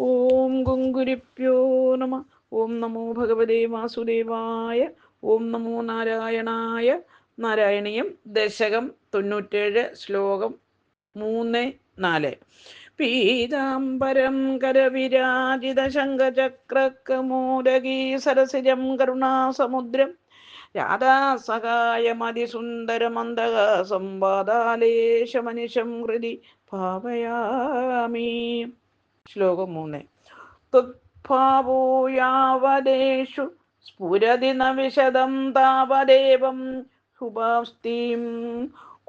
ഓം ഗുങ്കുരിപ്യോ നമ. ഓം നമോ ഭഗവതേ വാസുദേവായ. ഓം നമോ നാരായണായ. നാരായണീയം ദശകം തൊണ്ണൂറ്റേഴ് ശ്ലോകം മൂന്ന് നാല്. പീതാംബരം കരവിരാജിത ശങ്കചക്രകമോദകീ സരസിജം കരുണാസമുദ്രം. രാധാസഹായമതിസുന്ദരമന്ദകം വാദാലേശമനിശം ഹൃദി ഭാവയാമി. ശ്ലോകം മൂന്ന്. തുത്ഭാവോ യാവദേഷു സ്ഫുരതി ന വിശദം താവദേവം ഹുപാസ്തീം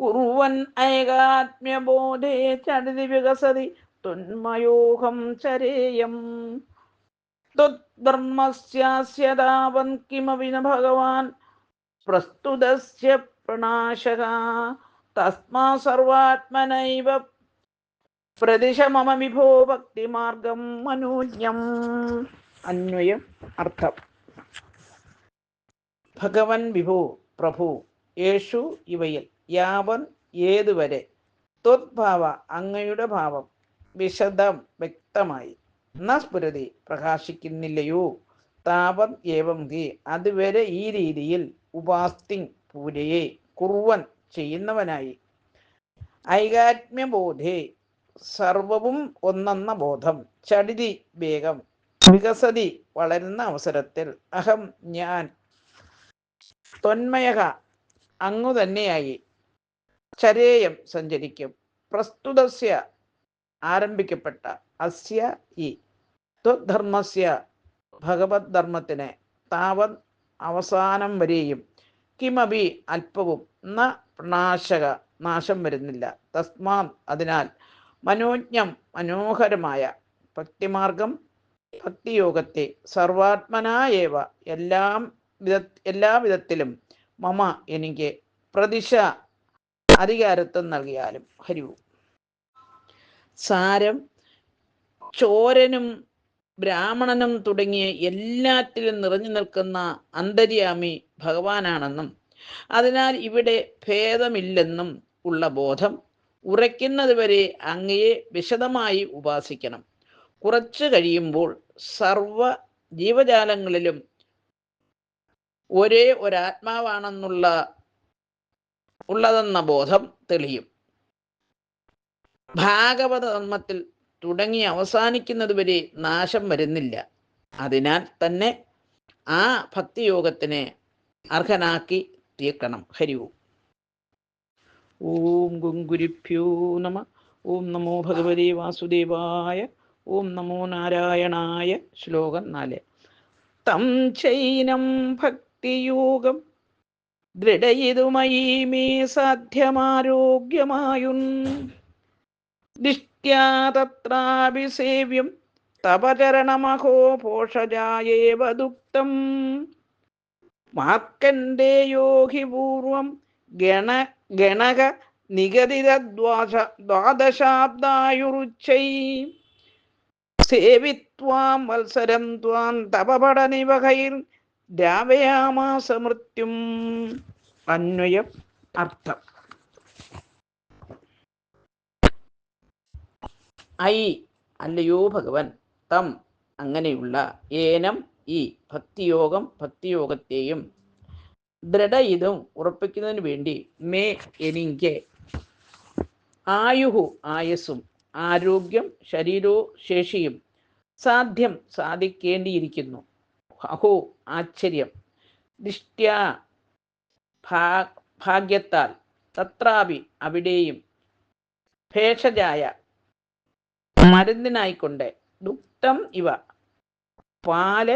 കുറുവൻ ഐകാത്മ്യബോധേ ചടിതി വികസതി തൊന്മയോഹം ചരേയം. ത്വദ്ധർമ്മസ്യാസ്യതാവൻ കിമപി ന ഭഗവാൻ പ്രസ്തുതസ്യ പ്രണാശക. തസ്മാ സർവാത്മനൈവ പ്രതിശ മമ വിഭോ ഭക്തിമാർഗം മനോജ്ഞം അന്വയം അർത്ഥം. ഭഗവൻ വിഭു പ്രഭു യേശു ഇവയിൽ യാവൻ ഏതുവരെ? ത്വദ്ഭാവ അങ്ങയുടെ ഭാവം വിശദം വ്യക്തമായി. ന സ്ഫുരതി പ്രകാശിക്കുന്നില്ലയോ? താപം ഏവം ഹി അതുവരെ ഈ രീതിയിൽ ഉപാസ്തി പൂരയെ കുറുവൻ ചെയ്യുന്നവനായി. ഐകാത്മ്യബോധേ സർവവും ഒന്നെന്ന ബോധം. ചടിതി വേഗം. വികസതി വളരുന്ന അവസരത്തിൽ. അഹം ഞാൻ. തൊന്മയക അങ്ങു തന്നെയായി. ചരേയം സഞ്ചരിക്കും. പ്രസ്തുതസ്യ ആരംഭിക്കപ്പെട്ട അസ്യ ഈ. ത്വധർമ്മസ്യ ഭഗവത് ധർമ്മത്തിന് താവത് അവസാനം വരെയും. കിമപി അല്പവും ന പ്രണാശക നാശം വരുന്നില്ല. തസ്മാ അതിനാൽ മനോജ്ഞം മനോഹരമായ ഭക്തിമാർഗം ഭക്തിയോഗത്തെ സർവാത്മനായേവ എല്ലാം വിധ എല്ലാ വിധത്തിലും മമ എനിക്ക് പ്രതിശ അധികാരത്വം നൽകിയാലും. ഹരിവു സാരം ചോരനും ബ്രാഹ്മണനും തുടങ്ങിയ എല്ലാറ്റിലും നിറഞ്ഞു നിൽക്കുന്ന അന്തര്യാമി ഭഗവാനാണെന്നും അതിനാൽ ഇവിടെ ഭേദമില്ലെന്നും ഉള്ള ബോധം ഉറയ്ക്കുന്നത് വരെ അങ്ങയെ വിശദമായി ഉപാസിക്കണം. കുറച്ചു കഴിയുമ്പോൾ സർവ ജീവജാലങ്ങളിലും ഒരേ ഒരാത്മാവാണെന്നുള്ള ഉള്ളതെന്ന ബോധം തെളിയും. ഭാഗവത ധർമ്മത്തിൽ തുടങ്ങി അവസാനിക്കുന്നത് വരെ നാശം വരുന്നില്ല. അതിനാൽ തന്നെ ആ ഭക്തിയോഗത്തിനെ അർഹനാക്കി തീർക്കണം. ഹരിവും ഓം ഗുങ്കുരിഭ്യോ നമ ഓം നമോ ഭഗവതി വാസുദേവായ ഓം നമോ നാരായണായ ശ്ലോകം നാല്। തം ചൈനം ഭക്തിയോഗം ദൃഢയിതുമയീ മേ സാധ്യമാരോഗ്യമായുൻ തപചരണമഹോ പോഷജായേവ ദുക്തം। മാർക്കന്റെ യോഗി പൂർവം ഗണ ഗണക നിഗദിത ദ്വാദശ ദ്വാദശാബ്ദായുരുച്ചൈ സേവിത്വാം വത്സരം ത്വാം തപപടനിവകൈർ രാവയാമാസ മൃത്യും അന്വയം അർത്ഥം. ഐ അല്ലയോ ഭഗവൻ തം അങ്ങനെയുള്ള ഏനം ഈ ഭക്തിയോഗം ഭക്തിയോഗത്തെയും ദൃഢയിതും ഉറപ്പിക്കുന്നതിന് വേണ്ടി മേ എനിക്ക് ആയുഹു ആയസും ആരോഗ്യം ശരീരോ ശേഷിയും സാധ്യം സാധിക്കേണ്ടിയിരിക്കുന്നു. അഹോ ആശ്ചര്യം. ദിഷ്ട്യ ഭാ ഭാഗ്യത്താൽ തത്രാപി അവിടെയും ഭേഷജായ മരുന്നിനായിക്കൊണ്ട് ദുഃഖം ഇവ പാൽ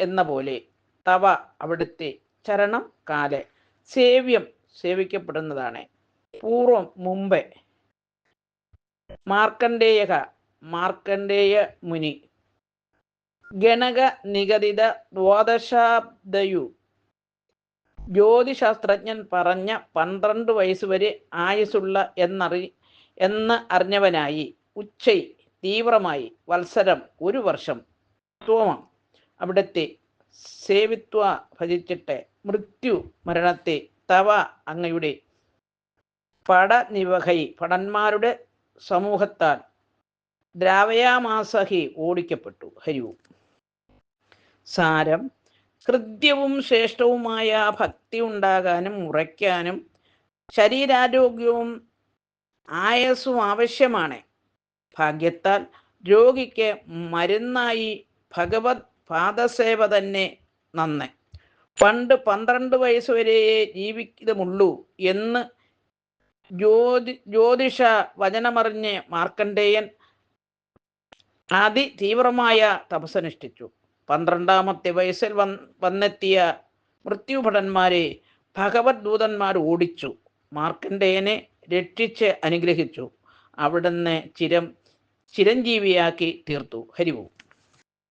എന്ന പോലെ തവ അവിടുത്തെ ചരണം കാൽ. സേവ്യം സേവിക്കപ്പെടുന്നതാണ്. പൂർവം മുമ്പേ. മാർക്കണ്ഡേയക മാർക്കണ്ഡേയ മുനി. ഗണക നിഗതിത ദ്വാദശാബ്ദയു. ജ്യോതിശാസ്ത്രജ്ഞൻ പറഞ്ഞ പന്ത്രണ്ട് വയസ്സുവരെ ആയുസുള്ള എന്നറി എന്ന് അറിഞ്ഞവനായി ഉച്ചൈ തീവ്രമായി വത്സരം ഒരു വർഷം. തോമം അവിടുത്തെ സേവിത്വ ഭജിച്ചിട്ട് മൃത്യു മരണത്തെ തവ അങ്ങയുടെ പടനിവഹൈ ഭടന്മാരുടെ സമൂഹത്താൽ ദ്രാവയാമാസഹി ഓടിക്കപ്പെട്ടു. ഹരിവും സാരം ഹൃദ്യവും ശ്രേഷ്ഠവുമായ ഭക്തി ഉണ്ടാകാനും ഉറയ്ക്കാനും ശരീരാരോഗ്യവും ആയസും ആവശ്യമാണ്. ഭാഗ്യത്താൽ രോഗിക്ക് മരുന്നായി ഭഗവത് പാദസേവ തന്നെ നന്ന്. പണ്ട് പന്ത്രണ്ട് വയസ്സ് വരെയേ ജീവിക്കുമുള്ളൂ എന്ന് ജ്യോതി ജ്യോതിഷ വചനമറിഞ്ഞ് മാർക്കണ്ഡേയൻ അതിതീവ്രമായ തപസ്സനുഷ്ഠിച്ചു. പന്ത്രണ്ടാമത്തെ വയസ്സിൽ വന്ന് വന്നെത്തിയ മൃത്യുഭടന്മാരെ ഭഗവത് ദൂതന്മാർ ഓടിച്ചു. മാർക്കണ്ഡേയനെ രക്ഷിച്ച് അനുഗ്രഹിച്ചു. അവിടുന്ന് ചിരം ചിരഞ്ജീവിയാക്കി തീർത്തു. ഹരിവും.